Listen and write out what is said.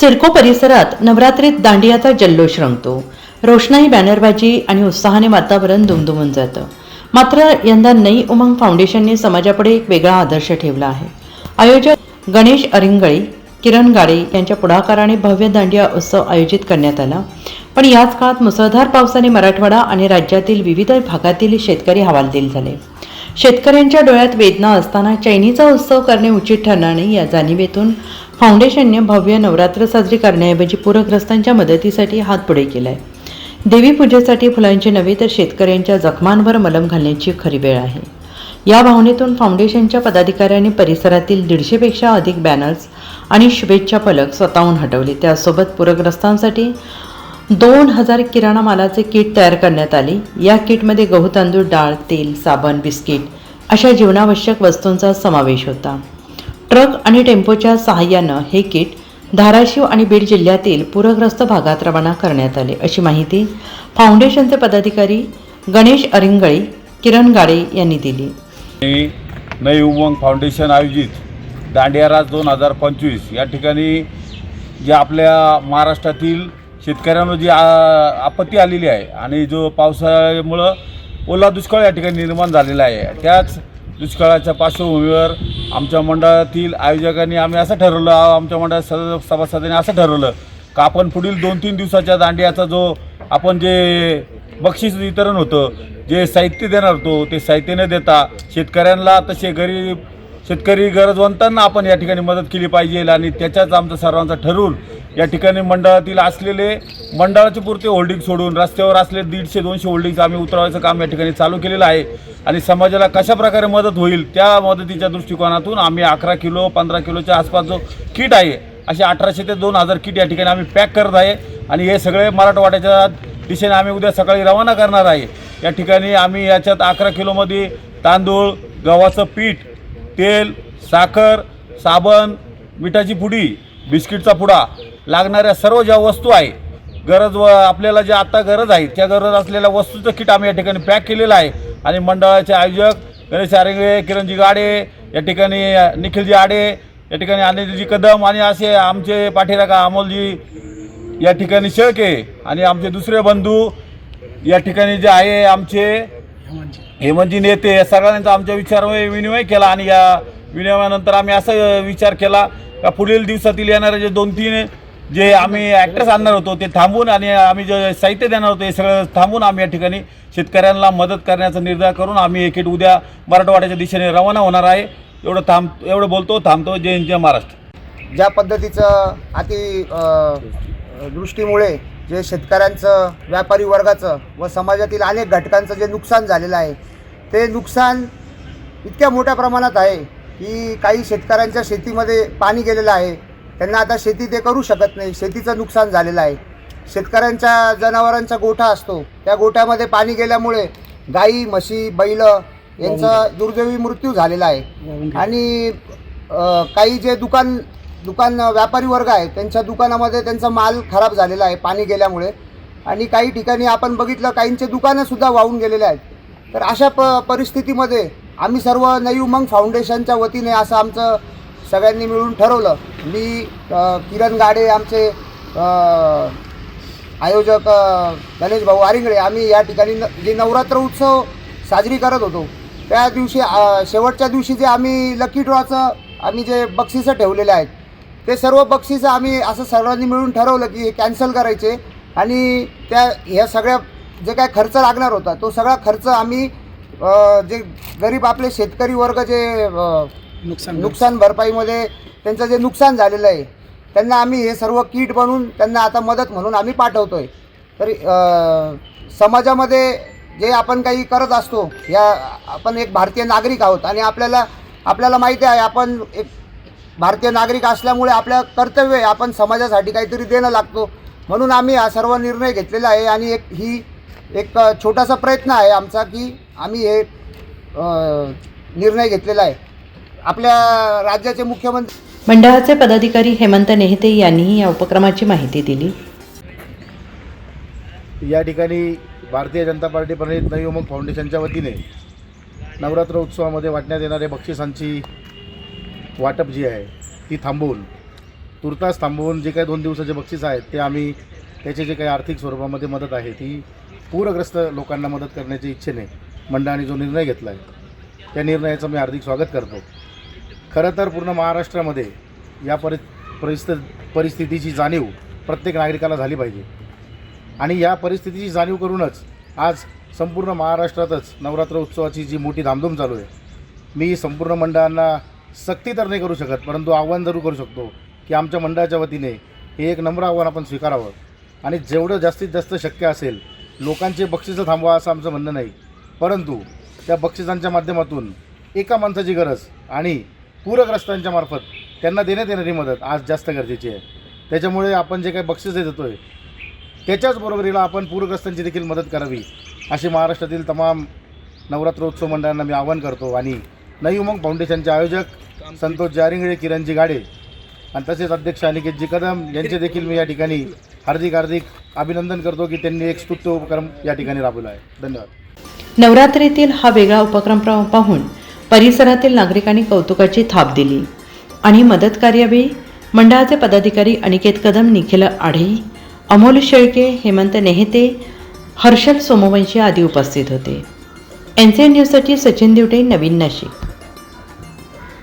सिडको परिसरात नवरात्रीत दांडियाचा जल्लोष रंगतो. रोषणाई बॅनरबाजी आणि उत्साहाने वातावरण दुमदुमून जातं. मात्र यंदा नई उमंग फाउंडेशनने समाजापुढे एक वेगळा आदर्श ठेवला आहे. आयोजक गणेश अरिंगळे किरण गाडे यांच्या पुढाकाराने भव्य दांडिया उत्सव आयोजित करण्यात आला. पण याच काळात मुसळधार पावसाने मराठवाडा आणि राज्यातील विविध भागातील शेतकरी हवालदिल झाले. शेतकऱ्यांच्या डोळ्यात वेदना असताना चैनीचा उत्सव करणे उचित ठरणार नाही या जाणिवेतून फाउंडेशनने भव्य नवरात्र साजरी करण्याऐवजी पूरग्रस्तांच्या मदतीसाठी हात पुढे केलाय. देवी पूजेसाठी फुलांचे नव्हे तर शेतकऱ्यांच्या जखमांवर मलम घालण्याची खरी वेळ आहे. या भावनेतून फाउंडेशनच्या पदाधिकाऱ्यांनी परिसरातील दीडशेपेक्षा अधिक बॅनर्स आणि शुभेच्छा फलक स्वतःहून हटवले. त्यासोबत पूरग्रस्तांसाठी दोन हजार किराणा मालाचे किट तयार करण्यात आले. या किटमध्ये गहू तांदूळ डाळ तेल साबण बिस्किट अशा जीवनावश्यक वस्तूंचा समावेश होता. ट्रक आणि टेम्पोच्या सहाय्यानं हे किट धाराशिव आणि बीड जिल्ह्यातील पूरग्रस्त भागात रवाना करण्यात आले. अशी माहिती फाउंडेशनचे पदाधिकारी गणेश अरिंगळी किरण गाडे यांनी दिली. नई उमंग फाउंडेशन आयोजित दांडियाराज दोन हजार पंचवीस या ठिकाणी जे आपल्या महाराष्ट्रातील शेतकऱ्यांवर जी आ- आपत्ती आलेली आहे आणि जो पावसामुळं ओला दुष्काळ या ठिकाणी निर्माण झालेला आहे त्याच दुष्काळाच्या पार्श्वभूमीवर आमच्या मंडळातील आयोजकांनी आम्ही असं ठरवलं आमच्या मंडळात सद सभासदांनी असं ठरवलं का आपण पुढील दोन तीन दिवसाच्या दांडियाचा जो आपण जे बक्षीस वितरण होतं जे साहित्य देणार होतो ते साहित्य न देता शेतकऱ्यांना तसे गरीब शेतकरी गरजवंतांना आपण या ठिकाणी मदत केली पाहिजे आणि त्याच्याच आमचं सर्वांचा ठरवून या ठिकाणी मंडळातील असलेले मंडळाचे पुरते होल्डिंग सोडून रस्त्यावर असलेले दीडशे दोनशे होल्डिंग्स आम्ही उतरवायचं काम या ठिकाणी चालू केलेलं आहे. आणि समाजाला कशा प्रकारे मदत होईल त्या मदतीच्या दृष्टिकोनातून आम्ही अकरा किलो पंधरा किलोच्या आसपास जो किट आहे असे अठराशे ते दोन हजार किट या ठिकाणी आम्ही पॅक करत आहे. आणि हे सगळे मराठवाड्याच्या दिशेने आम्ही उद्या सकाळी रवाना करणार आहे. या ठिकाणी आम्ही याच्यात अकरा किलोमध्ये तांदूळ गव्हाचं पीठ तेल साखर साबण मिठाची पुडी बिस्किटचा पुडा लागणाऱ्या सर्व ज्या वस्तू आहे गरज व आपल्याला ज्या आत्ता गरज आहे त्या गरज असलेल्या वस्तूचं किट आम्ही या ठिकाणी पॅक केलेलं आहे. आणि मंडळाचे आयोजक गणेश आरेंगळे किरणजी गाडे या ठिकाणी निखिलजी आडे या ठिकाणी अनिलजी कदम आणि असे आमचे पाठीराखा अमोलजी या ठिकाणी शेळके आणि आमचे दुसरे बंधू या ठिकाणी जे आहे आमचे हेमंतजी नेते या सगळ्यांचा आमच्या विचारमय विनिमय केला आणि या विनिमयानंतर आम्ही असं विचार केला का पुढील दिवसातील येणारे जे दोन तीन जे आम्ही ॲक्टर्स आणणार होतो ते थांबून आणि आम्ही जे साहित्य देणार होतो हे सगळं थांबून आम्ही या ठिकाणी शेतकऱ्यांना मदत करण्याचा निर्धार करून आम्ही एक उद्या मराठवाड्याच्या दिशेने रवाना होणार आहे. एवढं थांब एवढं बोलतो थांबतो. जय हिंद, जय महाराष्ट्र. ज्या पद्धतीचं अति दृष्टीमुळे जे शेतकऱ्यांचं व्यापारी वर्गाचं व समाजातील अनेक घटकांचं जे नुकसान झालेलं आहे ते नुकसान इतक्या मोठ्या प्रमाणात आहे की काही शेतकऱ्यांच्या शेतीमध्ये पाणी गेलेलं आहे. त्यांना आता शेती ते करू शकत नाही. शेतीचं नुकसान झालेलं आहे. शेतकऱ्यांच्या जनावरांचा गोठा असतो. त्या गोठ्यामध्ये पाणी गेल्यामुळे गाई म्हशी बैल यांचा दुर्दैवी मृत्यू झालेला आहे. आणि काही जे दुकान दुकान व्यापारी वर्ग आहे त्यांच्या दुकानामध्ये त्यांचा माल खराब झालेला आहे पाणी गेल्यामुळे. आणि काही ठिकाणी आपण बघितलं काहींचे दुकानंसुद्धा वाहून गेलेले आहेत. तर अशा प परिस्थितीमध्ये आम्ही सर्व नई उमंग फाउंडेशनच्या वतीने असं आमचं सगळ्यांनी मिळून ठरवलं. मी किरण गाडे आमचे आयोजक गणेश भाऊ आरिंगळे आम्ही या ठिकाणी न जे नवरात्र उत्सव साजरी करत होतो त्या दिवशी शेवटच्या दिवशी जे आम्ही लकी ड्रॉचं आम्ही जे बक्षिसं ठेवलेले आहेत ते सर्व बक्षिसं आम्ही असं सर्वांनी मिळून ठरवलं की हे कॅन्सल करायचे आणि त्या ह्या सगळ्या जे काय खर्च लागणार होता तो सगळा खर्च आम्ही जे गरीब आपले शेतकरी वर्ग जे नुकसान नुकसान भरपाईमध्ये त्यांचं जे नुकसान झालेलं आहे त्यांना आम्ही हे सर्व किट बनवून त्यांना आता मदत म्हणून आम्ही पाठवतो आहे तर समाजामध्ये जे आपण काही करत असतो या आपण एक भारतीय नागरिक आहोत आणि आपल्याला आपल्याला माहिती आहे आपण एक भारतीय नागरिक असल्यामुळे आपल्या कर्तव्य आहे आपण समाजासाठी काहीतरी देणं लागतो. म्हणून आम्ही हा सर्व निर्णय घेतलेला आहे आणि एक ही एक छोटासा प्रयत्न आहे आमचा की आम्ही हे निर्णय घेतलेला आहे. आपल्या राज्याचे मुख्यमंत्री मंडळाचे पदाधिकारी हेमंत नेहते यांनीही या उपक्रमाची माहिती दिली. या ठिकाणी भारतीय जनता पार्टी प्रणित नवी उमंग फाउंडेशनच्या वतीने नवरात्र उत्सवामध्ये वाटण्यात येणाऱ्या बक्षिसांची वाटप जी आहे ती थांबवून तुर्तास थांबवून जे काही दोन दिवसाचे बक्षीस आहेत ते आम्ही त्याचे जे काही आर्थिक स्वरूपामध्ये मदत आहे ती पूरग्रस्त लोकांना मदत करण्याच्या इच्छेने मंडळाने जो निर्णय घेतला आहे त्या निर्णयाचं मी हार्दिक स्वागत करतो. खरं तर पूर्ण महाराष्ट्रामध्ये या परि परिस्थि परिस्थितीची जाणीव प्रत्येक नागरिकाला झाली पाहिजे. आणि या परिस्थितीची जाणीव करूनच आज संपूर्ण महाराष्ट्रातच नवरात्र उत्सवाची जी मोठी धामधूम चालू आहे मी संपूर्ण मंडळांना सक्ती तर नाही करू शकत परंतु आव्हान जरूर करू शकतो की आमच्या मंडळाच्या वतीने हे एक नम्र आव्हान आपण स्वीकारावं. आणि जेवढं जास्तीत जास्त शक्य असेल लोकांचे बक्षिसं थांबवा असं आमचं म्हणणं नाही. परंतु त्या बक्षिसांच्या माध्यमातून एका माणसाची गरज आणि पूरग्रस्तांच्या मार्फत त्यांना देण्यात येणारी मदत आज जास्त गरजेची आहे. त्याच्यामुळे आपण जे काही बक्षिसे देतो आहे त्याच्याच बरोबरीला आपण पूरग्रस्तांची देखील मदत करावी अशी महाराष्ट्रातील तमाम नवरात्रोत्सव मंडळांना मी आवाहन करतो. आणि नई उमंग फाउंडेशनचे आयोजक संतोष जारिंगळे किरणजी गाडे आणि तसेच अध्यक्ष अनिकेतजी कदम यांचे देखील मी या ठिकाणी हार्दिक हार्दिक अभिनंदन करतो की त्यांनी एक स्तुत्य उपक्रम या ठिकाणी राबवला आहे. धन्यवाद. नवरात्रीतील हा वेगळा उपक्रम पाहून परिसरातील नागरिकांनी कौतुकाची थाप दिली. आणि मदत कार्यावेळी मंडळाचे पदाधिकारी अनिकेत कदम निखिल आढे अमोल शेळके हेमंत नेहते हर्षल सोमवंशी आदी उपस्थित होते. एन सी एन न्यूजसाठी सचिन दिवटे नवीन नाशिक.